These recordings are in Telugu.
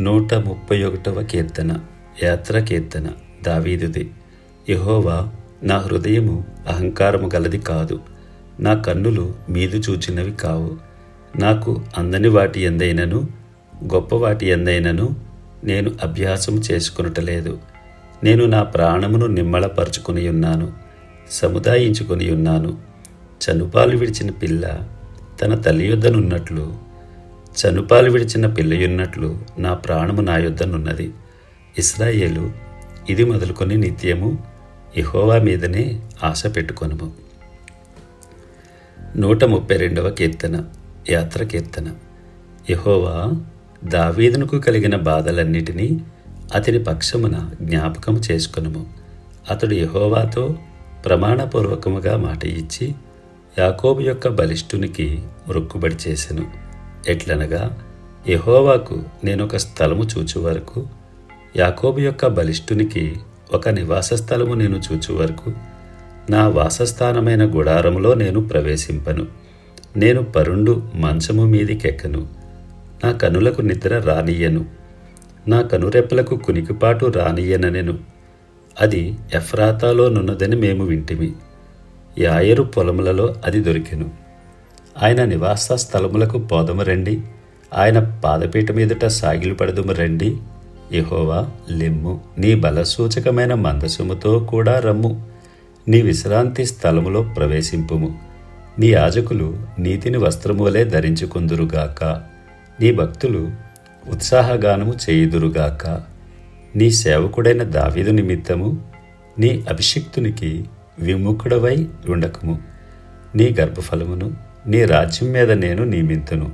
నూట ముప్పై ఒకటవ కీర్తన యాత్ర కీర్తన దావీదుది. యహోవా నా హృదయము అహంకారము గలది కాదు. నా కన్నులు మీదు చూచినవి కావు. నాకు అందని వాటి ఎందైనను గొప్ప వాటి ఎందైనను నేను అభ్యాసం చేసుకునటలేదు నేను నా ప్రాణమును నిమ్మళపరుచుకుని ఉన్నాను సముదాయించుకొని ఉన్నాను. చనుపాలు విడిచిన పిల్ల తన తల్లి యుద్ధనున్నట్లు చనుపాలు విడిచిన పిల్లయున్నట్లు నా ప్రాణము నా యొద్దనున్నది. ఇస్రాయేలు ఇది మొదలుకొని నిత్యము ఇహోవా మీదనే ఆశ పెట్టుకొనుము. నూట ముప్పై రెండవ కీర్తన యాత్ర కీర్తన. ఇహోవా దావీదునకు కలిగిన బాధలన్నిటినీ అతని పక్షమున జ్ఞాపకం చేసుకునుము. అతడు యహోవాతో ప్రమాణపూర్వకముగా మాట ఇచ్చి యాకోబు యొక్క బలిష్ఠునికి మొక్కుబడి చేసెను. ఎట్లనగా యహోవాకు నేను ఒక స్థలము చూచు వరకు యాకోబు యొక్క బలిష్ఠునికి ఒక నివాస స్థలము నేను చూచు వరకు నా వాసస్థానమైన గుడారములో నేను ప్రవేశింపను. నేను పరుండు మంచము మీదికెక్కను. నా కనులకు నిద్ర రానియను నా కనురెప్పలకు కునికిపాటు రానియననెను అది ఎఫ్రాతాలో నున్నదని మేము వింటిమి. యాయరు పొలములలో అది దొరికెను. ఆయన నివాస స్థలములకు పోదము రండి. ఆయన పాదపీఠ మీదట సాగిలు పడదుము రండి. యహోవా లెమ్ము. నీ బలసూచకమైన మందసముతో కూడా రమ్ము. నీ విశ్రాంతి స్థలములో ప్రవేశింపుము. నీ యాజకులు నీతిని వస్త్రములే ధరించుకుందురుగాక. నీ భక్తులు ఉత్సాహగానము చేయుదురుగాక. నీ సేవకుడైన దావీదు నిమిత్తము నీ అభిషిక్తునికి విముఖుడవై ఉండకము. నీ గర్భఫలమును నీ రాజ్యం మీద నేను నియమింతును.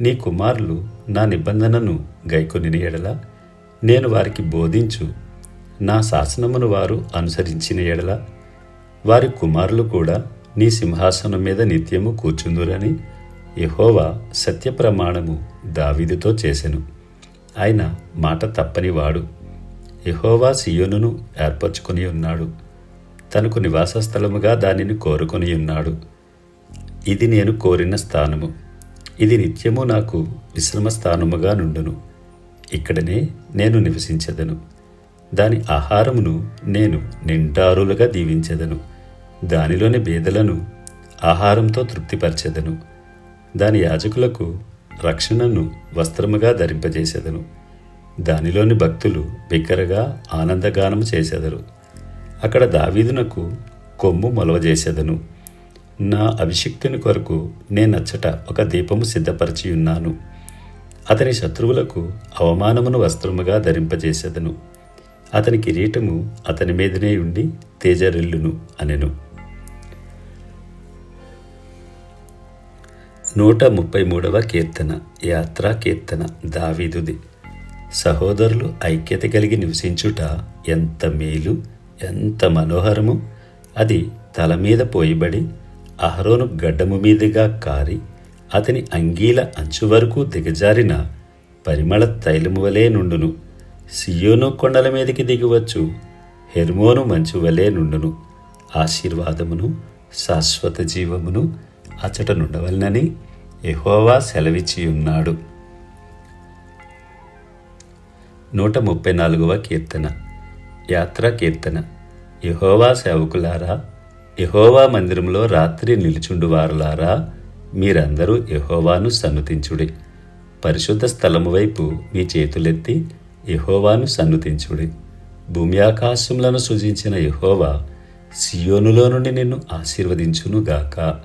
నీ కుమారులు నా నిబంధనను గైకొని ఎడల నేను వారికి బోధించు. నా శాసనమును వారు అనుసరించిన ఎడల వారి కుమారులు కూడా నీ సింహాసనం మీద నిత్యము కూర్చుందురని యహోవా సత్యప్రమాణము దావీదుతో చేసెను. ఆయన మాట తప్పనివాడు యహోవా సియోనును ఏర్పరచుకొని ఉన్నాడు. తనకు నివాస స్థలముగా దానిని కోరుకొని ఉన్నాడు. ఇది నేను కోరిన స్థానము. ఇది నిత్యము నాకు విశ్రమ స్థానముగా నుండును. ఇక్కడనే నేను నివసించెదను. దాని ఆహారమును నేను నిండారులుగా దీవించదను. దానిలోని బేదలను ఆహారంతో తృప్తిపరచెదను. దాని యాజకులకు రక్షణను వస్త్రముగా ధరింపజేసేదను. దానిలోని భక్తులు బిగ్గరగా ఆనందగానము చేసెదరు. అక్కడ దావీదునకు కొమ్ము మొలవజేసేదను. నా అభిషిక్తుని కొరకు నేనచ్చట ఒక దీపము సిద్ధపరిచి ఉన్నాను. అతని శత్రువులకు అవమానమును వస్త్రముగా ధరింపజేసేదను. అతని కిరీటము అతని మీదనే ఉండి తేజరిల్లును అనెను. నూట ముప్పై మూడవ కీర్తన యాత్రా కీర్తన దావీదుది. సహోదరులు ఐక్యత కలిగి నివసించుట ఎంత మేలు ఎంత మనోహరము. అది తల మీద పోయిబడి అహరోను గడ్డము మీదుగా కారి అతని అంగీల అంచు వరకు దిగజారిన పరిమళ తైలము వలె నుండును. సియోను కొండల మీదకి దిగవచ్చు. హెర్మోను మంచు వలె నుండును. ఆశీర్వాదమును శాశ్వత జీవమును అచట నుండవలనని ఎహోవా సెలవిచ్చి ఉన్నాడు నూట ముప్పై నాలుగవ కీర్తన. యాత్రా కీర్తన యహోవా సేవకులారా యహోవా మందిరంలో రాత్రి నిలుచుండు వారులారా మీరందరూ యహోవాను సన్నుతించుడి. పరిశుద్ధ స్థలము వైపు మీ చేతులెత్తి యహోవాను సన్నుతించుడి. భూమి ఆకాశములను సృజించిన యహోవా సియోనులో నుండి నిన్ను ఆశీర్వదించునుగాక.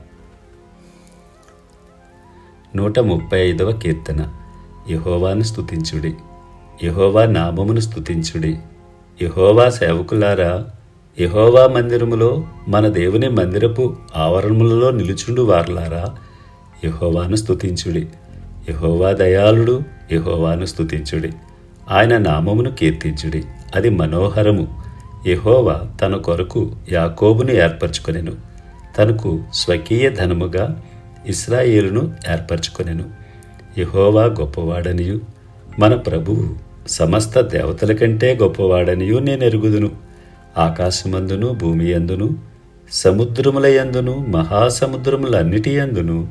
నూట ముప్పై ఐదవ కీర్తన. యహోవాను స్థుతించుడి యహోవా నామమును స్థుతించుడి యహోవా సేవకులారా యహోవా మందిరములో మన దేవుని మందిరపు ఆవరణములలో నిలుచుండు వార్లారా యహోవాను స్తుతించుడి. యహోవా దయాళుడు యహోవాను స్తుతించుడి. ఆయన నామమును కీర్తించుడి. అది మనోహరము. యహోవా తన కొరకు యాకోబును ఏర్పరచుకొనెను. తనకు స్వకీయ ధనముగా ఇస్రాయేలును ఏర్పరచుకొనెను. యహోవా గొప్పవాడనియు. మన ప్రభువు సమస్త దేవతల కంటే గొప్పవాడనియు నేను ఎరుగుదును ఆకాశమందును భూమి అందును సముద్రముల యందును మహాసముద్రములన్నిటి యందును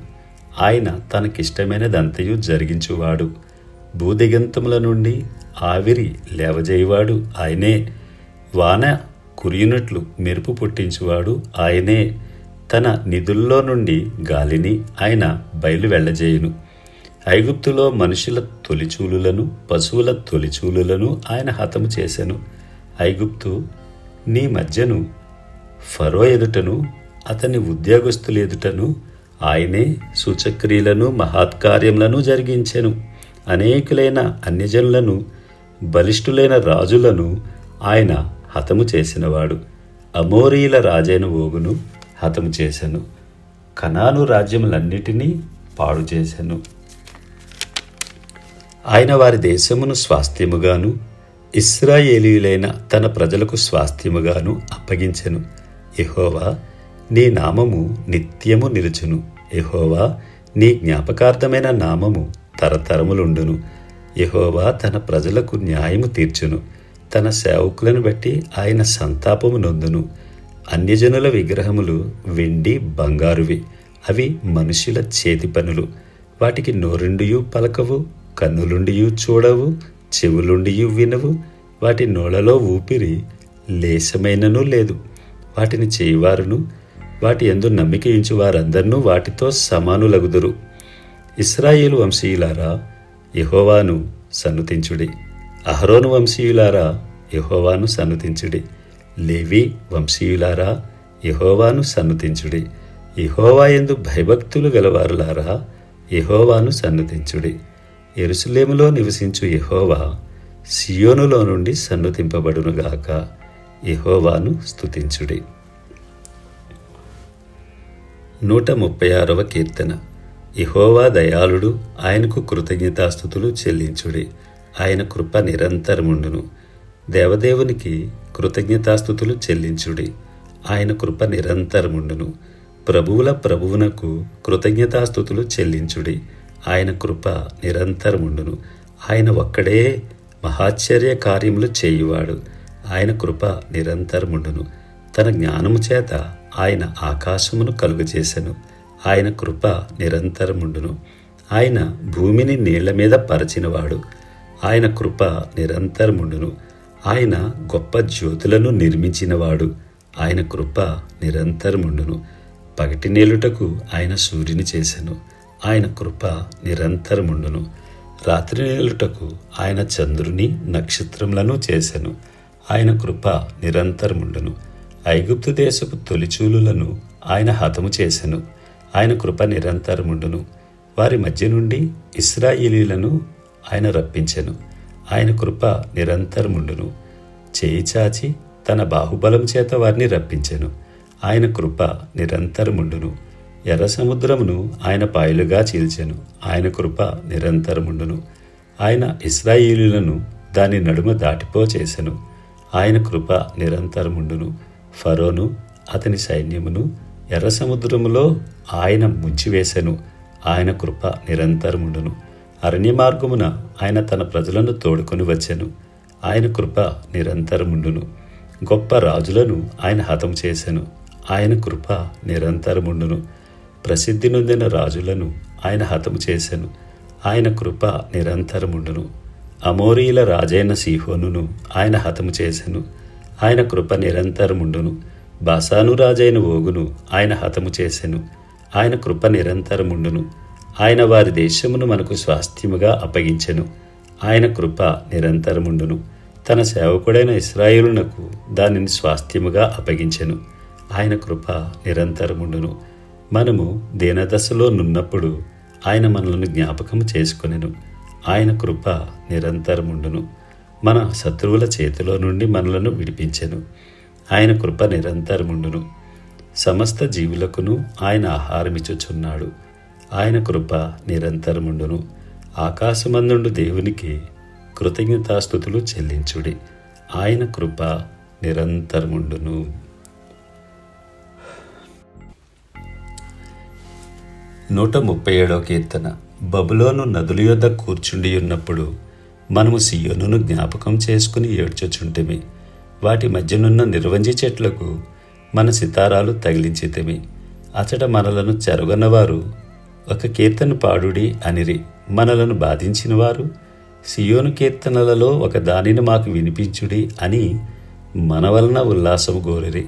ఆయన తనకిష్టమైనదంతయు జరిగించువాడు. భూదిగంతముల నుండి ఆవిరి లేవజేయవాడు ఆయనే. వాన కురియునట్లు మెరుపు పుట్టించువాడు ఆయనే. తన నిధుల్లో నుండి గాలిని ఆయన బయలు వెళ్ళజేయును ఐగుప్తులో మనుషుల తొలిచూలులను పశువుల తొలిచూలులను ఆయన హతము చేశాను ఐగుప్తు నీ మధ్యను ఫరో ఎదుటను అతని ఉద్యోగస్తులు ఎదుటను ఆయనే సూచక్రియలను మహాత్కార్యములను జరిగించెను. అనేకులైన అన్యజనులను బలిష్ఠులైన రాజులను ఆయన హతము చేసినవాడు. అమోరీల రాజైన ఓగును హతము చేశాను కణాను రాజ్యములన్నిటినీ పాడు చేశాను ఆయన వారి దేశమును స్వాస్థ్యముగాను ఇస్రాయేలీయులైన తన ప్రజలకు స్వాస్థ్యముగాను అప్పగించెను. ఎహోవా నీ నామము నిత్యము నిలుచును. ఎహోవా నీ జ్ఞాపకార్థమైన నామము తరతరములుండును. ఎహోవా తన ప్రజలకు న్యాయము తీర్చును. తన సేవకులను బట్టి ఆయన సంతాపము నొందును. అన్యజనుల విగ్రహములు వెండి బంగారువి అవి మనుషుల చేతి పనులు. వాటికి నోరుండియు పలకవు కన్నులుండియు చూడవు చెవులుండియు వినవు. వాటి నోళ్ళలో ఊపిరి లేశమైనను లేదు. వాటిని చేయవారును వాటి ఎందు నమ్మిక ఇంచు వారందరినూ వాటితో సమానులగుదురు. ఇస్రాయేలు వంశీయులారా యహోవాను సన్నుతించుడి. అహరోను వంశీయులారా యహోవాను సన్నుతించుడి. లేవి వంశీయులారా యహోవాను సన్నుతించుడి. ఇహోవా ఎందు భయభక్తులు గలవారులారా యహోవాను సన్నుతించుడి. ఎరుసలేములో నివసించు యహోవా సియోనులో నుండి సన్నతింపబడునుగాక. యహోవాను స్తుతించుడి. నూట ముప్పై ఆరవ కీర్తన. ఇహోవా దయాళుడు ఆయనకు కృతజ్ఞతాస్థుతులు చెల్లించుడి. ఆయన కృప నిరంతరముండును. దేవదేవునికి కృతజ్ఞతాస్థుతులు చెల్లించుడి. ఆయన కృప నిరంతరముండును. ప్రభువుల ప్రభువునకు కృతజ్ఞతాస్థుతులు చెల్లించుడి. ఆయన కృప నిరంతరముండును ఆయన ఒక్కడే మహాశ్చర్య కార్యములు చేయువాడు. ఆయన కృప నిరంతరముండును తన జ్ఞానము చేత ఆయన ఆకాశమును కలుగజేశను ఆయన కృప నిరంతరముండును ఆయన భూమిని నీళ్ళ మీద పరచినవాడు. ఆయన కృప నిరంతరముండును ఆయన గొప్ప జ్యోతులను నిర్మించినవాడు. ఆయన కృప నిరంతరముండును పగటి నేలుటకు ఆయన సూర్యుని చేసెను. ఆయన కృప నిరంతరముండును రాత్రి నేలుటకు ఆయన చంద్రుని నక్షత్రములను చేసెను. ఆయన కృప నిరంతరముండును ఐగుప్తు దేశపు తొలిచూలులను ఆయన హతము చేసెను. ఆయన కృప నిరంతరముండును వారి మధ్య నుండి ఇస్రాయేలీలను ఆయన రప్పించెను. ఆయన కృప నిరంతరముండును చేయి చాచి తన బాహుబలం చేత వారిని రప్పించెను. ఆయన కృప నిరంతరముండును ఎర్ర సముద్రమును ఆయన పాయలుగా చీల్చెను. ఆయన కృప నిరంతరముండును. ఆయన ఇస్రాయిలులను దాని నడుమ దాటిపో చేసెను. ఆయన కృప నిరంతరముండును. ఫరోను అతని సైన్యమును ఎర్ర సముద్రములో ఆయన ముంచివేశెను ఆయన కృప నిరంతరముండును. అరణ్య మార్గమున ఆయన తన ప్రజలను తోడుకొని వచ్చెను. ఆయన కృప నిరంతరముండును. గొప్ప రాజులను ఆయన హతం చేసెను. ఆయన కృప నిరంతరముండును. ప్రసిద్ధి నొందిన రాజులను ఆయన హతము చేసెను. ఆయన కృప నిరంతరముండును. అమోరీల రాజైన సీహోనును ఆయన హతము చేసెను. ఆయన కృప నిరంతరముండును. బాసాను రాజైన ఓగును ఆయన హతము చేసెను. ఆయన కృప నిరంతరముండును. ఆయన వారి దేశమును మనకు స్వాస్థ్యముగా అప్పగించెను. ఆయన కృప నిరంతరముండును. తన సేవకుడైన ఇస్రాయేలునకు దానిని స్వాస్థ్యముగా అప్పగించెను. ఆయన కృప నిరంతరముండును. మనము దీనదశలో నున్నప్పుడు ఆయన మనలను జ్ఞాపకం చేసుకునేను. ఆయన కృప నిరంతరముండును. మన శత్రువుల చేతిలో నుండి మనలను విడిపించెను. ఆయన కృప నిరంతరముండును. సమస్త జీవులకును ఆయన ఆహారమిచ్చుచున్నాడు. ఆయన కృప నిరంతరముండును. ఆకాశమందుండు దేవునికి కృతజ్ఞతాస్థుతులు చెల్లించుడి. ఆయన కృప నిరంతరముండును. నూట ముప్పై ఏడవ కీర్తన. బబులోను నదుల యొద్ద కూర్చుండి ఉన్నప్పుడు మనము సియోనును జ్ఞాపకం చేసుకుని ఏడ్చొచ్చుంటిమి. వాటి మధ్యనున్న నిర్వంజి చెట్లకు మన సితారాలు తగిలించితిమి. అచట మనలను చెరగనవారు ఒక కీర్తన పాడుడి అనిరి మనలను బాధించిన వారు సియోను కీర్తనలలో ఒక దానిని మాకు వినిపించుడి అని మన వలన ఉల్లాసము గోరిరి.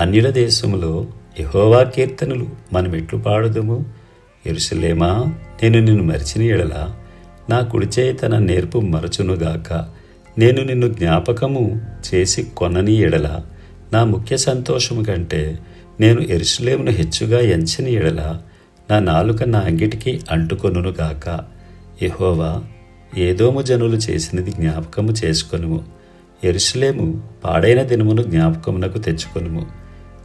అన్యుల దేశములో యహోవా కీర్తనలు మనం ఎట్లు పాడుదుము. ఎరుసలేమా నేను నిన్ను మరిచిన ఎడల నా కుడిచే తన నేర్పు మరచునుగాక. నేను నిన్ను జ్ఞాపకము చేసి కొనని ఎడల నా ముఖ్య సంతోషము కంటే నేను ఎరుసలేమును హెచ్చుగా ఎంచని ఎడల నా నాలుక నా అంగిటికి అంటుకొనుగాక ఎహోవా ఏదోము జనులు చేసినది జ్ఞాపకము చేసుకొనుము. ఎరుసలేము పాడైన దినమును జ్ఞాపకమునకు తెచ్చుకొనుము.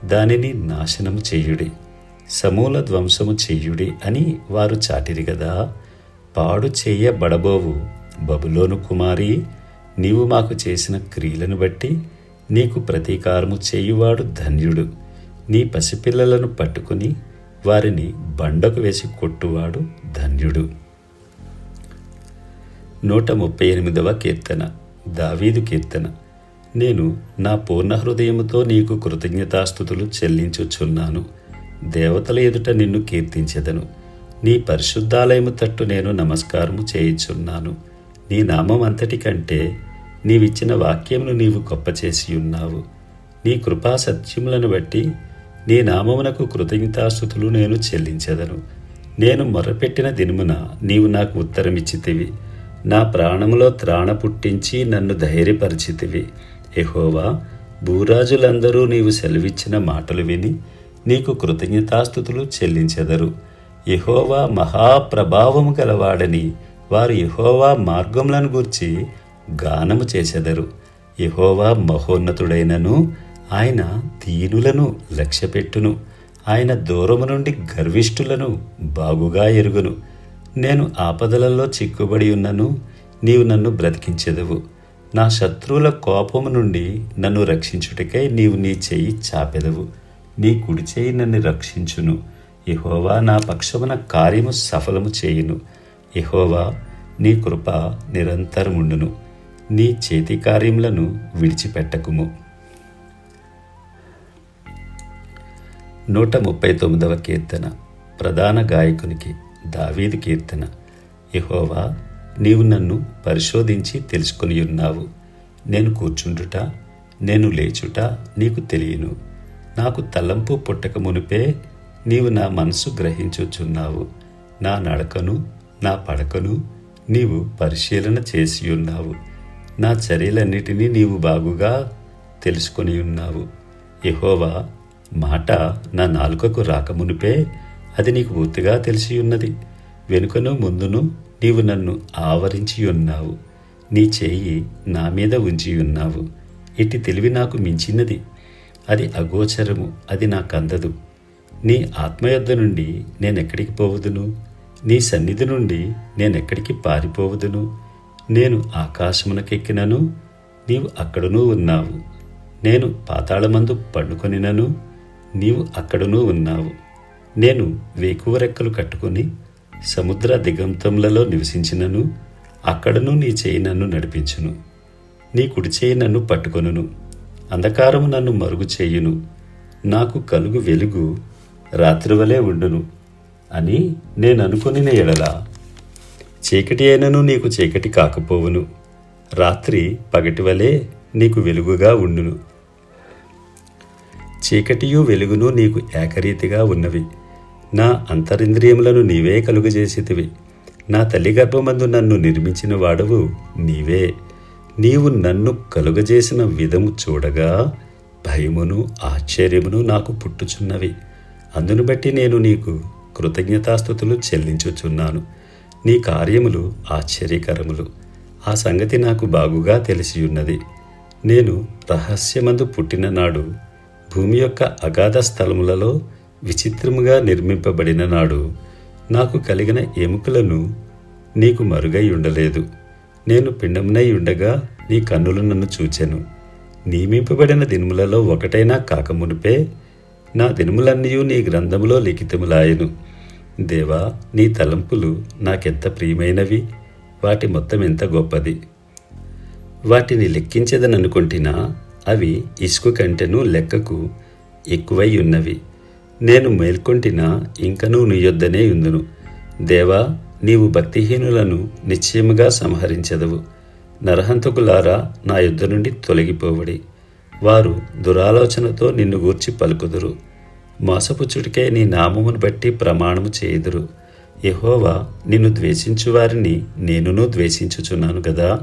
దానిని నాశనము చేయుడి. సమూల ధ్వంసము చెయ్యుడి అని వారు చాటిరి గదా. పాడు చేయబడబోవు బబులోను కుమారి నీవు మాకు చేసిన క్రియలను బట్టి నీకు ప్రతీకారము చేయువాడు ధన్యుడు. నీ పసిపిల్లలను పట్టుకుని వారిని బండకు వేసి కొట్టువాడు ధన్యుడు. నూట ముప్పై ఎనిమిదవ కీర్తన దావీదు కీర్తన. నేను నా పూర్ణ హృదయముతో నీకు కృతజ్ఞతాస్థుతులు చెల్లించుచున్నాను. దేవతల ఎదుట నిన్ను కీర్తించెదను. నీ పరిశుద్ధాలయము తట్టు నేను నమస్కారము చేయుచున్నాను. నీ నామం అంతటికంటే నీవిచ్చిన వాక్యమును నీవు గొప్ప చేసి ఉన్నావు నీ కృపా సత్యములను బట్టి నీ నామమునకు కృతజ్ఞతాస్థుతులు నేను చెల్లించెదను. నేను మొరపెట్టిన దినమున నీవు నాకు ఉత్తరమిచ్చితివి. నా ప్రాణములో త్రాణ పుట్టించి నన్ను ధైర్యపరిచితివి. ఎహోవా భూరాజులందరూ నీవు సెలవిచ్చిన మాటలు విని నీకు కృతజ్ఞతాస్థుతులు చెల్లించెదరు. యహోవా మహాప్రభావము గలవాడని వారు యహోవా మార్గములను గూర్చి గానము చేసెదరు యహోవా మహోన్నతుడైనను ఆయన దీనులను లక్ష్యపెట్టును. ఆయన దూరము నుండి గర్విష్ఠులను బాగుగా ఎరుగును. నేను ఆపదలలో చిక్కుబడి ఉన్నను నీవు నన్ను బ్రతికించెదవు. నా శత్రువుల కోపము నుండి నన్ను రక్షించుటకై నీవు నీ చెయ్యి చాపెదవు. నీ కుడి చేయి నన్ను రక్షించును. యహోవా నా పక్షమున కార్యము సఫలము చేయును. యహోవా నీ కృప నిరంతరముండును. నీ చేతి కార్యములను విడిచిపెట్టకుము. నూట ముప్పై తొమ్మిదవ కీర్తన. ప్రధాన గాయకునికి దావీదు కీర్తన. యహోవా నీవు నన్ను పరిశోధించి తెలుసుకొని ఉన్నావు నేను కూర్చుండుట నేను లేచుట నీకు తెలియను. నాకు తలంపు పుట్టక మునిపే నీవు నా మనసు గ్రహించుచున్నావు. నా నడకను నా పడకను నీవు పరిశీలన చేసి ఉన్నావు నా చర్యలన్నిటినీ నీవు బాగుగా తెలుసుకొని ఉన్నావు యహోవా మాట నా నాలుకకు రాకమునిపే అది నీకు పూర్తిగా తెలిసి ఉన్నది వెనుకను ముందును నీవు నన్ను ఆవరించి ఉన్నావు నీ చేయి నా మీద ఉంచి ఉన్నావు ఇట్టి తెలివి నాకు మించినది. అది అగోచరము అది నాకు అందదు. నీ ఆత్మయొద్ద నుండి నేనెక్కడికి పోవదును? నీ సన్నిధి నుండి నేనెక్కడికి పారిపోవదును? నేను ఆకాశమునకెక్కినను నీవు అక్కడనూ ఉన్నావు. నేను పాతాళమందు పండుకొనినను నీవు అక్కడనూ ఉన్నావు. నేను వేకువ రెక్కలు కట్టుకొని సముద్ర దిగంతములలో నివసించినను అక్కడను నీ చేయి నన్ను నడిపించును. నీ కుడి చేయి నన్ను పట్టుకొనును. అంధకారము నన్ను మరుగు చేయును. నాకు కలుగు వెలుగు రాత్రివలే ఉండును అని నేను అనుకుని ఎడలా చీకటి అయినను నీకు చీకటి కాకపోవును. రాత్రి పగటి వలే నీకు వెలుగుగా ఉండును. చీకటియు వెలుగును నీకు ఏకరీతిగా ఉన్నవి. నా అంతరింద్రియములను నీవే కలుగజేసితివి. నా తల్లి గర్భమందు నన్ను నిర్మించిన వాడవు నీవే. నీవు నన్ను కలుగజేసిన విధము చూడగా భయమును ఆశ్చర్యమును నాకు పుట్టుచున్నవి. అందును బట్టి నేను నీకు కృతజ్ఞతాస్థుతులు చెల్లించుచున్నాను. నీ కార్యములు ఆశ్చర్యకరములు. ఆ సంగతి నాకు బాగుగా తెలిసి ఉన్నది నేను రహస్యమందు పుట్టిన నాడు భూమి యొక్క అగాధ స్థలములలో విచిత్రముగా నిర్మింపబడిన నాడు నాకు కలిగిన ఎముకలను నీకు మరుగై ఉండలేదు నేను పిండమునై ఉండగా నీ కన్నులు నన్ను చూచెను. నియమింపబడిన దినములలో ఒకటైనా కాకమునిపే నా దినములన్నయూ నీ గ్రంథములో లిఖితములాయను. దేవా నీ తలంపులు నాకెంత ప్రియమైనవి? వాటి మొత్తం ఎంత గొప్పది? వాటిని లెక్కించదననుకుంటున్నా అవి ఇసుక కంటెను లెక్కకు ఎక్కువై ఉన్నవి. నేను మేల్కొంటినా ఇంకనూ నీ యొద్దనే ఉందును. దేవా నీవు భక్తిహీనులను నిశ్చయముగా సంహరించదవు. నరహంతకులారా నా యుద్ధ నుండి తొలగిపోవడి. వారు దురాలోచనతో నిన్ను గూర్చి పలుకుదురు. మోసపుచ్చుడికే నీ నామమును బట్టి ప్రమాణము చేయుదురు. యహోవా నిన్ను ద్వేషించు వారిని నేనును ద్వేషించుచున్నాను గదా?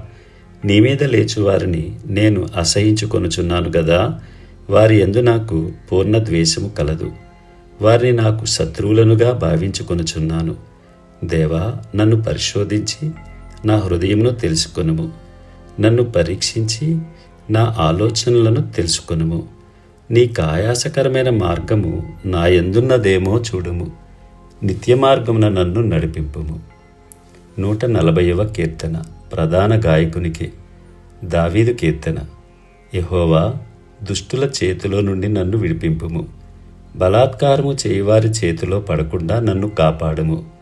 నీ మీద లేచువారిని నేను అసహించుకొనుచున్నాను గదా? వారి ఎందు నాకు పూర్ణ ద్వేషము కలదు. వారిని నాకు శత్రువులనుగా భావించుకొనుచున్నాను. దేవా నన్ను పరిశోధించి నా హృదయమును తెలుసుకొనుము. నన్ను పరీక్షించి నా ఆలోచనలను తెలుసుకొనుము. నీ కాయాసకరమైన మార్గము నా ఎందున్నదేమో చూడుము. నిత్య మార్గమున నన్ను నడిపింపుము. నూట నలభైవ కీర్తన ప్రధాన గాయకునికి దావీదు కీర్తన. యహోవా దుష్టుల చేతిలో నుండి నన్ను విడిపింపుము. బలాత్కారము చేయవారి చేతిలో పడకుండా నన్ను కాపాడుము.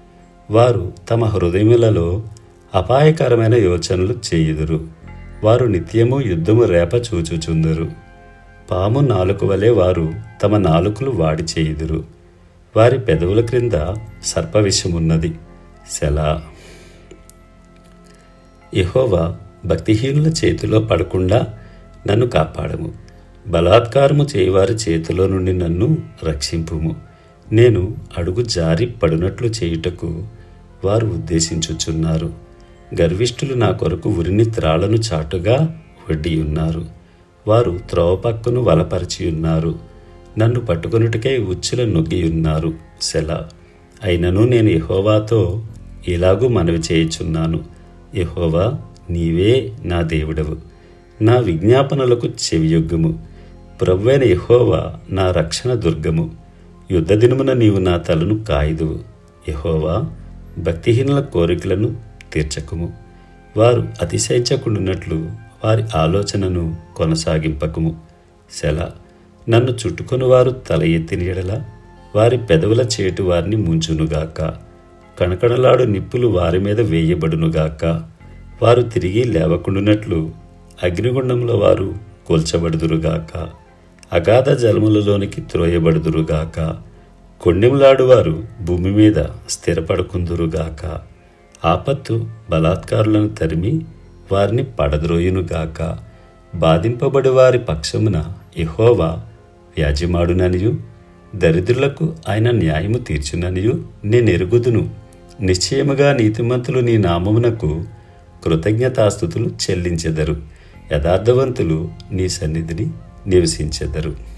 వారు తమ హృదయములలో అపాయకరమైన యోచనలు చేయుదురు. వారు నిత్యము యుద్ధము రేప చూచుచుందరు. పాము నాలుక వలె వారు తమ నాలుకలు వాడి చేయుదురు. వారి పెదవుల క్రింద సర్పవిషమున్నది. సెలా. ఎహోవా భక్తిహీనుల చేతిలో పడకుండా నన్ను కాపాడము. బలాత్కారము చేయవారి చేతిలో నుండి నన్ను రక్షింపుము. నేను అడుగు జారి పడునట్లు చేయుటకు వారు ఉద్దేశించుచున్నారు. గర్విష్ఠులు నా కొరకు ఉరిని త్రాళ్ళను చాటుగా వడ్డీయున్నారు. వారు త్రోవ పక్కను వలపరిచి ఉన్నారు నన్ను పట్టుకొనుటకై ఉచ్చుల నొగ్గి ఉన్నారు సెల. అయినను నేను యెహోవాతో ఇలాగూ మనవి చేయుచున్నాను. యెహోవా నీవే నా దేవుడవు. నా విజ్ఞాపనలకు చెవియొగ్గుము. ప్రవ్వైన యెహోవా నా రక్షణ దుర్గము. యుద్ధ దినమున నీవు నా తలను కాయదువు. ఎహోవా భక్తిహీనుల కోరికలను తీర్చకుము. వారు అతిశయించకుండునట్లు వారి ఆలోచనను కొనసాగింపకుము. సెల నన్ను చుట్టుకొని వారు తల ఎత్తిన ఎడల వారి పెదవుల చేటు వారిని ముంచునుగాక. కణకణలాడు నిప్పులు వారి మీద వేయబడునుగాక. వారు తిరిగి లేవకుండునట్లు అగ్నిగుండంలో వారు కూల్చబడుదురుగాక. అగాధ జలములలోనికి త్రోయబడుదురుగాక. కొండెములాడువారు భూమి మీద స్థిరపడుకుందురుగాక. ఆపత్తు బలాత్కారులను తరిమి వారిని పడద్రోయునుగాక. బాధింపబడి వారి పక్షమున ఇహోవా వ్యాజ్యమాడుననియు దరిద్రులకు ఆయన న్యాయము తీర్చుననియు నేనెరుగుదును. నిశ్చయముగా నీతిమంతులు నీ నామమునకు కృతజ్ఞతాస్థుతులు చెల్లించెదరు. యథార్థవంతులు నీ సన్నిధిని నివసించెదరు.